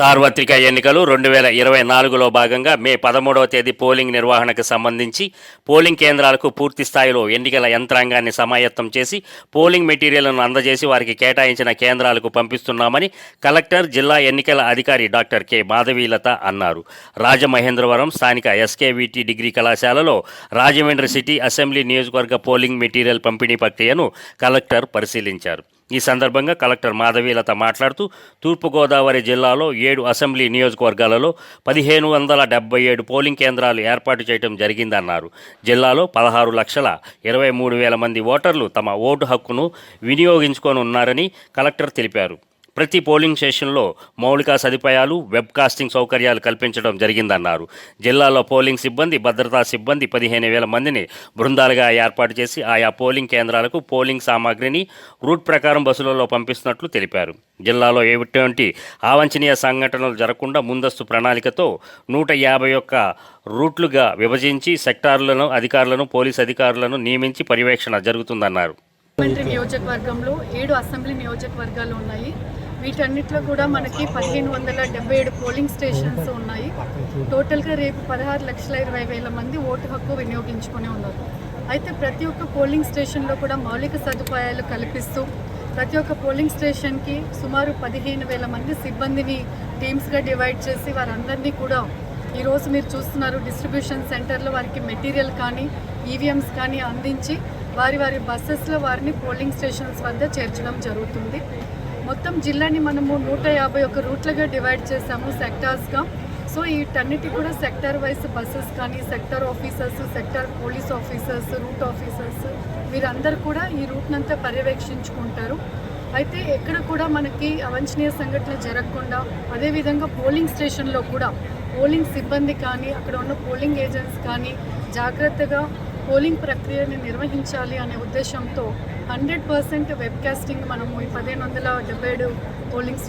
సార్వత్రిక ఎన్నికలు రెండు వేల ఇరవై నాలుగులో భాగంగా మే పదమూడవ తేదీ పోలింగ్ నిర్వహణకు సంబంధించి పోలింగ్ కేంద్రాలకు పూర్తి స్థాయిలో ఎన్నికల యంత్రాంగాన్ని సమాయత్తం చేసి పోలింగ్ మెటీరియల్ను అందజేసి వారికి కేటాయించిన కేంద్రాలకు పంపిస్తున్నామని కలెక్టర్ జిల్లా ఎన్నికల అధికారి డాక్టర్ కె. మాధవీలత అన్నారు. రాజమహేంద్రవరం స్థానిక S K V T degree కళాశాలలో రాజమండ్రి సిటీ అసెంబ్లీ నియోజకవర్గ పోలింగ్ మెటీరియల్ పంపిణీ ప్రక్రియను కలెక్టర్ పరిశీలించారు. ఈ సందర్భంగా కలెక్టర్ మాధవీలత మాట్లాడుతూ తూర్పుగోదావరి జిల్లాలో ఏడు అసెంబ్లీ నియోజకవర్గాలలో పదిహేను వందల డెబ్బై ఏడు పోలింగ్ కేంద్రాలు ఏర్పాటు చేయడం జరిగిందన్నారు. జిల్లాలో పదహారు లక్షల ఇరవై మూడు వేల మంది ఓటర్లు తమ ఓటు హక్కును వినియోగించుకొని ఉన్నారని కలెక్టర్ తెలిపారు. ప్రతి పోలింగ్ స్టేషన్లో మౌలిక సదుపాయాలు వెబ్ కాస్టింగ్ సౌకర్యాలు కల్పించడం జరిగిందన్నారు. జిల్లాలో పోలింగ్ సిబ్బంది భద్రతా సిబ్బంది పదిహేను వేల మందిని బృందాలుగా ఏర్పాటు చేసి ఆయా పోలింగ్ కేంద్రాలకు పోలింగ్ సామాగ్రిని రూట్ ప్రకారం బస్సులలో పంపిస్తున్నట్లు తెలిపారు. జిల్లాలో ఎటువంటి ఆవంఛనీయ సంఘటనలు జరగకుండా ముందస్తు ప్రణాళికతో నూట యాభై ఒక్క రూట్లుగా విభజించి సెక్టార్లను అధికారులను పోలీస్ అధికారులను నియమించి పర్యవేక్షణ జరుగుతుందన్నారు. మంత్రి నియోజకవర్గంలో ఏడు అసెంబ్లీ నియోజకవర్గాలు ఉన్నాయి. వీటన్నిటిలో కూడా మనకి పదిహేను వందల డెబ్బై ఏడు పోలింగ్ స్టేషన్స్ ఉన్నాయి. టోటల్గా రేపు పదహారు లక్షల ఇరవై వేల మంది ఓటు హక్కు వినియోగించుకొని ఉన్నారు. అయితే ప్రతి ఒక్క పోలింగ్ స్టేషన్లో కూడా మౌలిక సదుపాయాలు కల్పిస్తూ ప్రతి ఒక్క పోలింగ్ స్టేషన్కి సుమారు పదిహేను వేల మంది సిబ్బందిని టీమ్స్గా డివైడ్ చేసి వారందరినీ కూడా ఈరోజు మీరు చూస్తున్నారు. డిస్ట్రిబ్యూషన్ సెంటర్లో వారికి మెటీరియల్ కానీ ఈవీఎంస్ కానీ అందించి వారి వారి బస్సెస్లో వారిని పోలింగ్ స్టేషన్స్ వద్ద చేర్చడం జరుగుతుంది. మొత్తం జిల్లాని మనము నూట యాభై ఒక రూట్లుగా డివైడ్ చేసాము సెక్టార్స్గా. సో వీటన్నిటి కూడా సెక్టార్ వైస్ బస్సెస్ కానీ sector officers sector police officers route officers వీరందరూ కూడా ఈ రూట్నంతా పర్యవేక్షించుకుంటారు. అయితే ఎక్కడ కూడా మనకి అవంచనీయ సంఘటన జరగకుండా అదేవిధంగా పోలింగ్ స్టేషన్లో కూడా పోలింగ్ సిబ్బంది కానీ అక్కడ ఉన్న పోలింగ్ ఏజెంట్స్ కానీ జాగ్రత్తగా పోలింగ్ ప్రక్రియని నిర్వహించాలి అనే ఉద్దేశంతో హండ్రెడ్ పర్సెంట్ వెబ్కాస్టింగ్ మనము ఈ పదిహేను వందల డెబ్బై ఏడు పోలింగ్